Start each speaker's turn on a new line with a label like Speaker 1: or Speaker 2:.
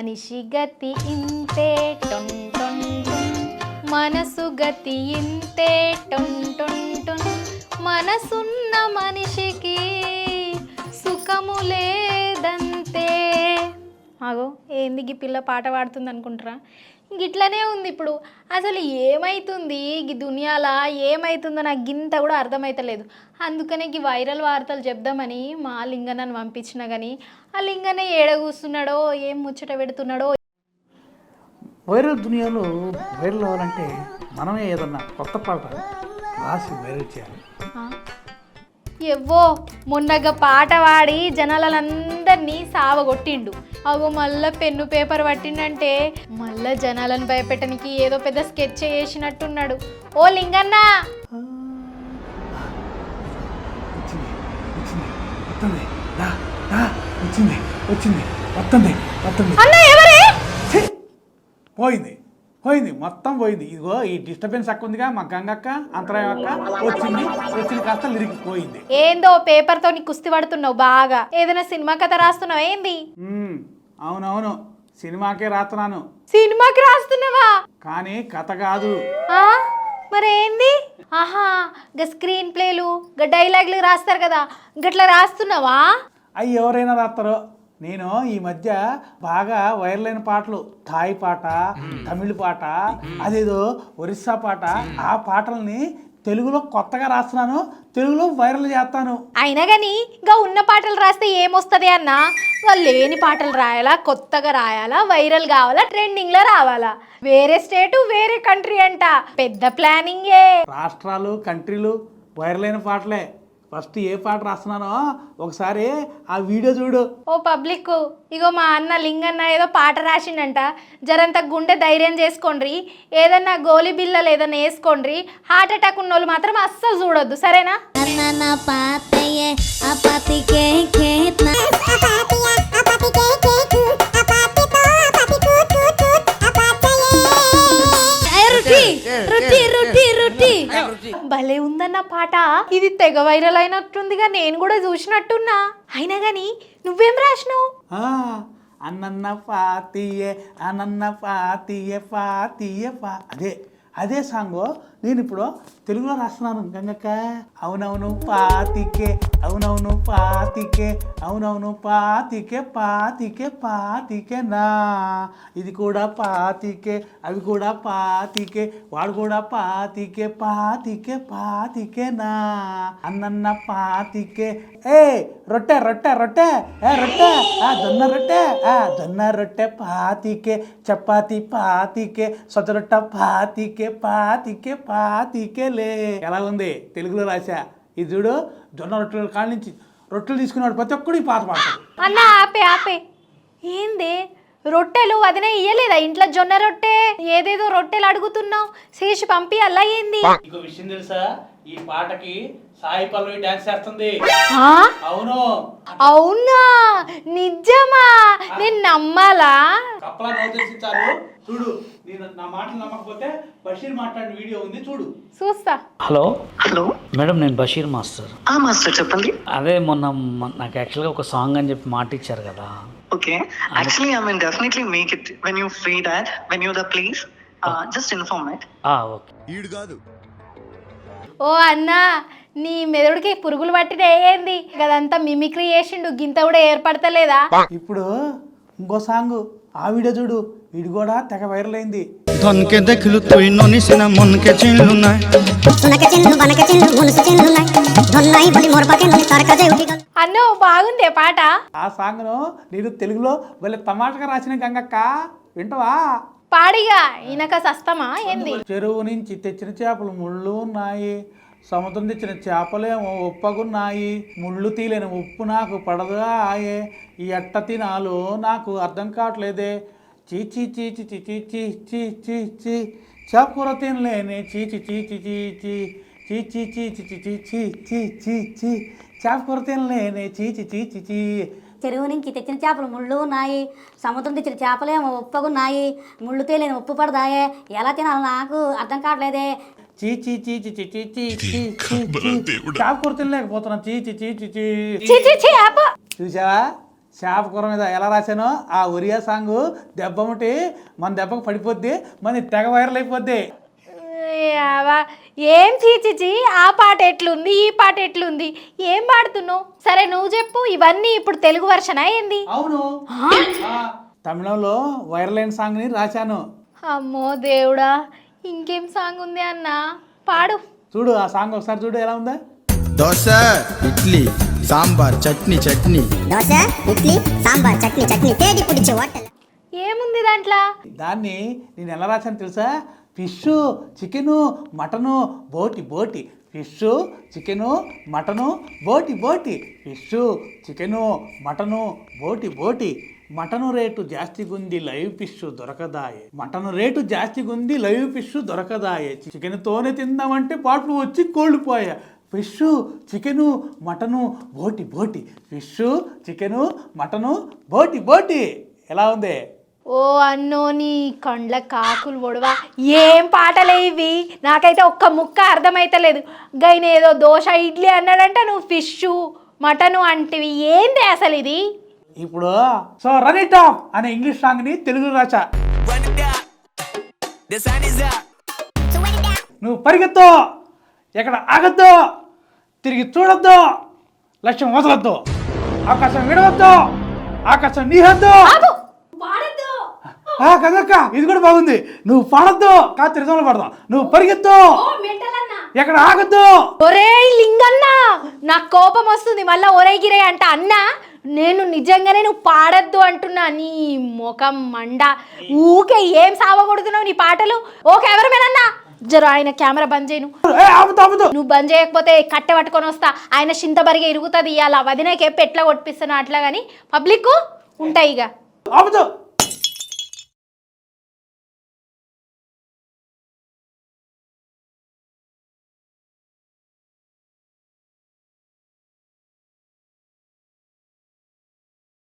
Speaker 1: మనిషి గతి ఇంతే టొన్ టొన్ టొన్. మనసు గతి ఇంతే టొన్ టొన్ టొన్. మనసున్న మనిషికి సుఖము లేదంతే. ఆగో ఏంది పిల్ల పాట పాడుతుంది అనుకుంటారా గిట్లనే ఉంది ఇప్పుడు. అసలు ఏమైతుంది ఈ దునియాలా? ఏమైతుందో నాకు గింత కూడా అర్థమవుతలేదు అందుకనే ఈ వైరల్ వార్తలు చెప్దామని మా లింగన్నను పంపించిన కానీ ఆ లింగనే ఏడ కూస్తున్నాడో ఏం ముచ్చట పెడుతున్నాడో?
Speaker 2: వైరల్ దునియాలో వైరల్ అవ్వాలంటే మనమే ఏదన్నా కొత్త పాట రాసి వైరల్ చేయాలి.
Speaker 1: ఎవ్వో మొన్నగా పాట పాడి జనాలందరినీ సావగొట్టిండు. అగో మళ్ళా పెన్ను పేపర్ పట్టిండంటే మళ్ళా జనాలను భయపెట్టడానికి ఏదో పెద్ద స్కెచ్ చేసినట్టున్నాడు. ఓ లింగన్న!
Speaker 2: వచ్చింది వచ్చింది వస్తుంది. వస్తుంది! పోయింది. పోయింది. మొత్తం పోయింది. ఇదిగో ఈ డిస్టర్బెన్స్ అక్క ఉందిగా మా గంగక్క అంతరాయం అక్క వచ్చింది. వచ్చింది కాస్త లిరికి పోయింది.
Speaker 1: ఏందో పేపర్ తోని కుస్తీ పడుతున్నావు బాగా. ఏదైనా సినిమా కథ రాస్తున్నావు ఏంది?
Speaker 2: అవునవును. సినిమాకే రాస్తున్నాను.
Speaker 1: సినిమాకి రాస్తున్నావా?
Speaker 2: కానీ కథ కాదు.
Speaker 1: ఆ? మరేంది? ఆహా గా స్క్రీన్ ప్లేలు గా డైలాగులు రాస్తారు కదా. గట్లా రాస్తున్నావా?
Speaker 2: అవి ఎవరైనా రాస్తారో? నేను ఈ మధ్య బాగా వైరల్ అయిన పాటలు థాయ్ పాట తమిళ పాట అదేదో ఒరిస్సా పాట ఆ పాటల్ని తెలుగులో కొత్తగా రాస్తున్నాను తెలుగులో వైరల్ చేస్తాను.
Speaker 1: అయినా కానీ ఇంకా ఉన్న పాటలు రాస్తే ఏమొస్తుంది అన్న? లేని పాటలు రాయాలా కొత్తగా రాయాలా వైరల్ కావాలా ట్రెండింగ్లో రావాలా? వేరే స్టేటు వేరే కంట్రీ అంట. పెద్ద ప్లానింగే
Speaker 2: రాష్ట్రాలు కంట్రీలు వైరల్ అయిన పాటలే. ఫస్ట్ ఏ పాట రాస్తున్నానో ఒకసారి ఆ వీడియో చూడు.
Speaker 1: ఓ పబ్లిక్ ఇగో మా అన్న లింగన్న ఏదో పాట రాసిండంట. జరంత గుండె ధైర్యం చేసుకోండ్రి ఏదన్నా గోలి బిల్లలు ఏదన్నా వేసుకోండ్రి హార్ట్ అటాక్ ఉన్న వాళ్ళు మాత్రం అస్సలు చూడొద్దు సరేనా? ఉందన్న ఇది తెగ వైరల్ అయినట్టుందిగా నేను కూడా చూసినట్టున్నా. అయినా గాని నువ్వేం రాసినావు?
Speaker 2: ఆ, అన్నన్న పాతియే అనన్న పాతియే పాతియే పా అదే అదే సాంగు. నేను ఇప్పుడు తెలుగులో రాస్తున్నాను. గంగక్క అవునవును పాతికే అవునవును పాతికే అవునవును పాతికే పాతికే పాతికే నా. ఇది కూడా పాతికే అవి కూడా పాతికే వాడు కూడా పాతికే పాతికే పాతికే నా. అన్నన్న పాతికే. ఏ రొట్టె రొట్టె రొట్టె ఏ రొట్టె ఆ జొన్న రొట్టె ఆ జొన్న రొట్టె పాతికే చపాతి పాతికే సొచ్చ రొట్ట పాతికే పాతికే పాతికే ఎలా ఉంది? తెలుగులో రాశా. ఇది చూడు జొన్న రొట్టెల కాడ నుంచి రొట్టెలు తీసుకున్నాడు ప్రతి ఒక్కడు ఈ పాట. పాడతాడు
Speaker 1: అన్న ఆపే ఆపే. ఏంది? రొట్టెలు అదినే ఇయ్యలేదా? ఇంట్లో జొన్న రొట్టె? ఏదేదో రొట్టెలు అడుగుతున్నావు? చేసి పంపి అలా ఏంది
Speaker 2: ఇంకో విషయం తెలుసా? ఈ పాటకి సాయి పల్లవి డాన్స్ చేస్తుంది.
Speaker 1: ఆ?
Speaker 2: అవును.
Speaker 1: అవునా? నిజమా? నేను నమ్మాలా?
Speaker 2: కప్పలా చూడు నేను నా మాటలు నమ్మకపోతే బషీర్ మాట్లాడిన వీడియో ఉంది చూడు.
Speaker 1: చూస్తా.
Speaker 3: హలో?
Speaker 4: హలో.
Speaker 3: మేడం నేను బషీర్ మాస్టర్.
Speaker 4: ఆ మాస్టర్ చెప్పండి.
Speaker 3: అదే మొన్న నాకు యాక్చువల్గా ఒక సాంగ్ అని చెప్పి మాట ఇచ్చారు కదా.
Speaker 4: Okay actually I mean definitely make it when you free that when you the please just inform it
Speaker 3: ah, okay
Speaker 1: oh అన్నా నీ మెదడుకి పురుగులు పట్టిన ఏంది? గదంతా మిమిక్రీ చేసిండు గింత కూడా ఏర్పడతలేదా?
Speaker 2: ఇప్పుడు ఇంకో సాంగ్ ఆ వీడియో చూడు. వీడు కూడా తెగ వైరల్ అయింది.
Speaker 5: దొనకే దెఖలు తోయినో నిసిన మునకే
Speaker 1: అన్నో బాగుందే పాట?
Speaker 2: ఆ సాంగ్ను నేను తెలుగులో భలే తమాషగా రాసిన గంగక్క. వింటవా?
Speaker 1: పాడిగా ఈయనక సస్తమా ఏంది?
Speaker 2: చెరువు నుంచి తెచ్చిన చేపలు ముళ్ళు ఉన్నాయి. సముద్రం తెచ్చిన చేపలేమో ఉప్పగున్నాయి. ముళ్ళు తీలేని ఉప్పు నాకు పడదు ఆయే. ఈ అట్ట తినాలు నాకు అర్థం కావట్లేదే. చీచి చీచి చీచి చీ చీ చీ చీ చేపకూర తినలేని చీచి చీచి చీచి చీచి చీచి చీచి చీ చీ చీ చీ చేపకూర తినలేని చీచి చీచి చీ
Speaker 6: చెరువు నుంచి తెచ్చిన చేపలు ముళ్ళు ఉన్నాయి సముద్రం తెచ్చిన చేపలేమో ఉప్పగున్నాయి ముళ్ళు తేలేని ఉప్పు పడదాయే ఎలా తినాలి నాకు అర్థం కావట్లేదే
Speaker 2: చీ చీ చీ చీ చీ చీ చీ చీ చీ చీ చేపకూర తినలేకపోతున్నాను చీ చీ చీ చీ చీ
Speaker 1: ఛీ, ఛీ, ఛీ, ఆపు.
Speaker 2: చూసావా చేప కూర మీద ఎలా రాశానో ఆ ఒరియా సాంగ్ దెబ్బముటి మన దెబ్బకు పడిపోద్ది మన తెగ వైరల్ అయిపోద్ది.
Speaker 1: ఏం చీచిచి ఆ పాట ఎట్లుంది ఈ పాట ఎట్లుంది ఏం పాడుతున్నావు? సరే నువ్వు చెప్పు ఇవన్నీ ఇప్పుడు తెలుగు వర్షనా ఏంది?
Speaker 2: అవును. తమిళంలో వైరల్ అయిన సాంగ్ని రాశాను.
Speaker 1: అమ్మో దేవుడా ఇంకేం సాంగ్ ఉంది అన్న? పాడు.
Speaker 2: చూడు ఆ సాంగ్ ఒకసారి చూడు ఎలా ఉందా?
Speaker 7: దోశ ఇడ్లీ సాంబార్ చట్నీ చట్నీ.
Speaker 5: దోశ ఇడ్లీ సాంబార్ చట్నీ చట్నీ తేడి పుడిచి హోటల్.
Speaker 1: ఏముంది దాంట్లో?
Speaker 2: దాన్ని నేను ఎలా రాశాను తెలుసా? ఫిష్ చికెను మటను బోటి బోటి. ఫిష్ చికెను మటను బోటి బోటి. ఫిష్ చికెను మటను బోటి బోటి. మటను రేటు జాస్తిగుంది లైవ్ ఫిష్ దొరకదాయే. మటను రేటు జాస్తిగుంది లైవ్ ఫిష్ దొరకదాయే. చికెన్తోనే తిందామంటే పాటలు వచ్చి కోల్పోయా. ఫిష్ చికెను మటను బోటి బోటి. ఫిష్ చికెను మటను బోటి బోటి. ఎలా ఉంది?
Speaker 1: ఓ అన్నో నీ కండ్ల కాకులు పొడవా? ఏం పాటలే ఇవి? నాకైతే ఒక్క ముక్క అర్థమైతలేదు. గైన ఏదో దోశ ఇడ్లీ అన్నాడంట నువ్వు ఫిష్ మటను అంటివి. ఏంది అసలు ఇది?
Speaker 2: ఇప్పుడు సో రన్ ఇట్ ఆఫ్ అనే ఇంగ్లీష్ సాంగ్ని తెలుగు రాసా. నువ్వు పరిగెత్తు. ఎక్కడ ఆగద్దు. తిరిగి చూడొద్దు. లక్ష్యం వదలొద్దు. ఆకాశం విడవద్దు. ఆకాశం నీహద్దు. కదక్క ఇది కూడా బాగుంది. నువ్వు పాడొద్దు కాదు తిరుమల పడదాం నువ్వు పరిగెత్తు. ఎక్కడ ఆగద్దు.
Speaker 1: ఒరే లింగన్న నాకు కోపం వస్తుంది మళ్ళా ఒరే గిరే అంట. అన్న నేను నిజంగానే నువ్వు పాడద్దు అంటున్నా. నీ ముఖం మండ. ఊకే ఏం సావగొడుతున్నావు నీ పాటలు? ఓకే ఎవరమేనన్నా జర ఆయన కెమెరా బంద్ చేయను. నువ్వు బంద్ చేయకపోతే కట్టె పట్టుకొని వస్తా. ఆయన చింతబరిగా ఇరుగుతుంది ఇవాళ వదినకే పెట్ల కొట్టిస్తున్నా అట్లా కానీ పబ్లిక్ ఉంటాయి ఇక.